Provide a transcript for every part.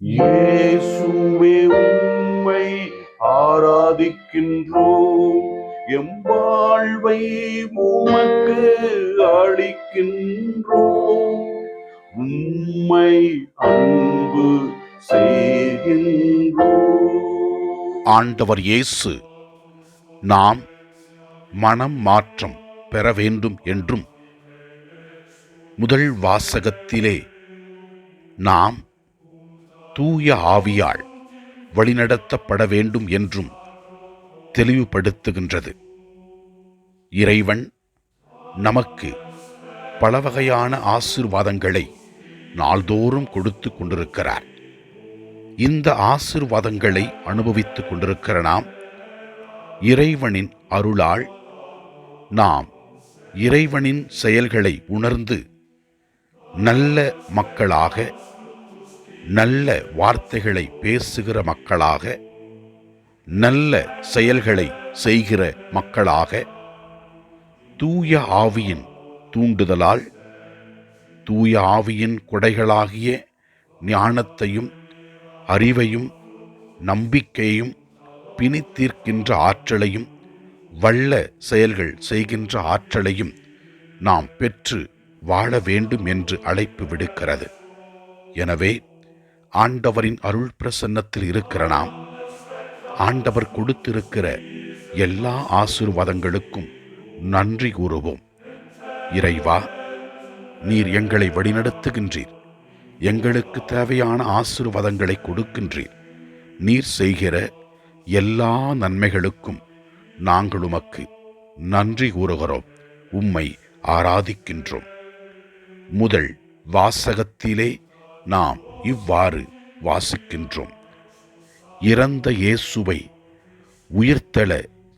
இயேசுவே உம்மை ஆராதிக்கின்றோம். எம் வாழ்வை உமக்கு அளிக்கின்றோம். உம்மை அன்பு செய்கின்றோம். ஆண்டவர் இயேசு நாம் மனம் மாற்றம் பெற வேண்டும் என்றும் முதல் வாசகத்திலே நாம் தூய ஆவியால் வழிநடத்தப்பட வேண்டும் என்றும் தெளிவுபடுத்துகின்றது. இறைவன் நமக்கு பல வகையான ஆசீர்வாதங்களை நாள்தோறும் கொடுத்து கொண்டிருக்கிறார். இந்த ஆசீர்வாதங்களை அனுபவித்துக் கொண்டிருக்கிற நாம் இறைவனின் அருளால் நாம் இறைவனின் செயல்களை உணர்ந்து நல்ல மக்களாக நல்ல வார்த்தைகளை பேசுகிற மக்களாக நல்ல செயல்களை செய்கிற மக்களாக தூய ஆவியின் தூண்டுதலால் தூய ஆவியின் கொடைகளாகிய ஞானத்தையும் அறிவையும் நம்பிக்கையும் பிணித்தீர்க்கின்ற ஆற்றலையும் வல்ல செயல்கள் செய்கின்ற ஆற்றலையும் நாம் பெற்று வாழ வேண்டும் என்று அழைப்பு விடுக்கிறது. எனவே ஆண்டவரின் அருள் பிரசன்னத்தில் இருக்கிற நாம். ஆண்டவர் கொடுத்திருக்கிற எல்லா ஆசிர்வாதங்களுக்கும் நன்றி கூறுவோம். இறைவா நீர் எங்களை வழிநடத்துகின்றீர். எங்களுக்கு தேவையான ஆசிர்வாதங்களை கொடுக்கின்றீர். நீர் செய்கிற எல்லா நன்மைகளுக்கும் நாங்கள் உமக்கு நன்றி கூறுகிறோம். உம்மை ஆராதிக்கின்றோம். முதல் வாசகத்திலே நாம் இவ்வாறு வாசிக்கின்றோம். இறந்த இயேசுவை உயிர்த்தெழ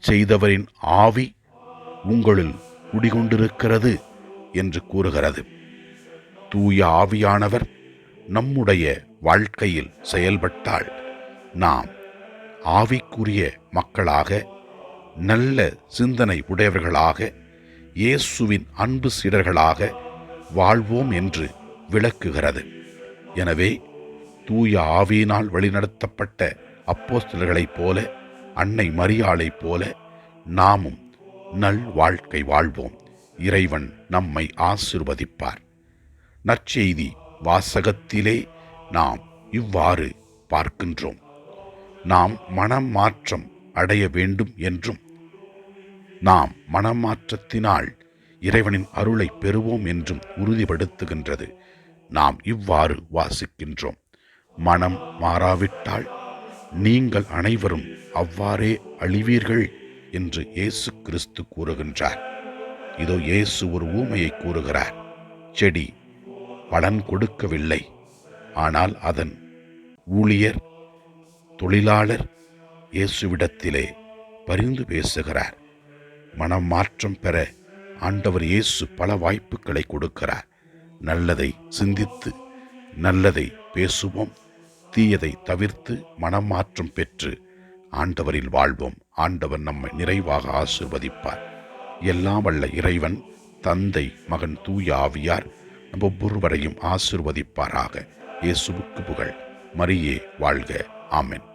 செய்தவரின் ஆவி உங்களுள் குடிகொண்டிருக்கிறது என்று கூறுகிறது. தூய ஆவியானவர் நம்முடைய வாழ்க்கையில் செயல்பட்டால் நாம் ஆவிக்குரிய மக்களாக நல்ல சிந்தனை உடையவர்களாக இயேசுவின் அன்பு சீடர்களாக வாழ்வோம் என்று விளக்குகிறது. எனவே தூய ஆவியினால் வழிநடத்தப்பட்ட அப்போஸ்தலர்களைப் போல அன்னை மரியாளைப் போல நாமும் நல் வாழ்க்கை வாழ்வோம். இறைவன் நம்மை ஆசிர்வதிப்பார். நற்செய்தி வாசகத்திலே நாம் இவ்வாறு பார்க்கின்றோம். நாம் மனம் மாற்றம் அடைய வேண்டும் என்றும் நாம் மனமாற்றத்தினால் இறைவனின் அருளை பெறுவோம் என்றும் உறுதிப்படுத்துகின்றது. நாம் இவ்வாறு வாசிக்கின்றோம். மனம் மாறாவிட்டால் நீங்கள் அனைவரும் அவ்வாறே அழிவீர்கள் என்று இயேசு கிறிஸ்து கூறுகின்றார். இதோ இயேசு ஒரு ஊமையை கூறுகிறார். செடி பலன் கொடுக்கவில்லை. ஆனால் அதன் ஊழியர் தொழிலாளர் இயேசுவிடத்திலே பரிந்து பேசுகிறார். மனம் மாற்றம் பெற ஆண்டவர் இயேசு பல வாய்ப்புகளை கொடுக்கிறார். நல்லதை சிந்தித்து நல்லதை பேசுவோம் தீயதை தவிர்த்து மனம் மாற்றம் பெற்று ஆண்டவரில் வாழ்வோம். ஆண்டவர் நம்மை நிறைவாக ஆசிர்வதிப்பார். எல்லாம் வல்ல இறைவன் தந்தை மகன் தூய ஆவியார் நம் ஒவ்வொருவரையும் ஆசிர்வதிப்பாராக. இயேசுவுக்கு புகழ். மரியே வாழ்க. ஆமென்.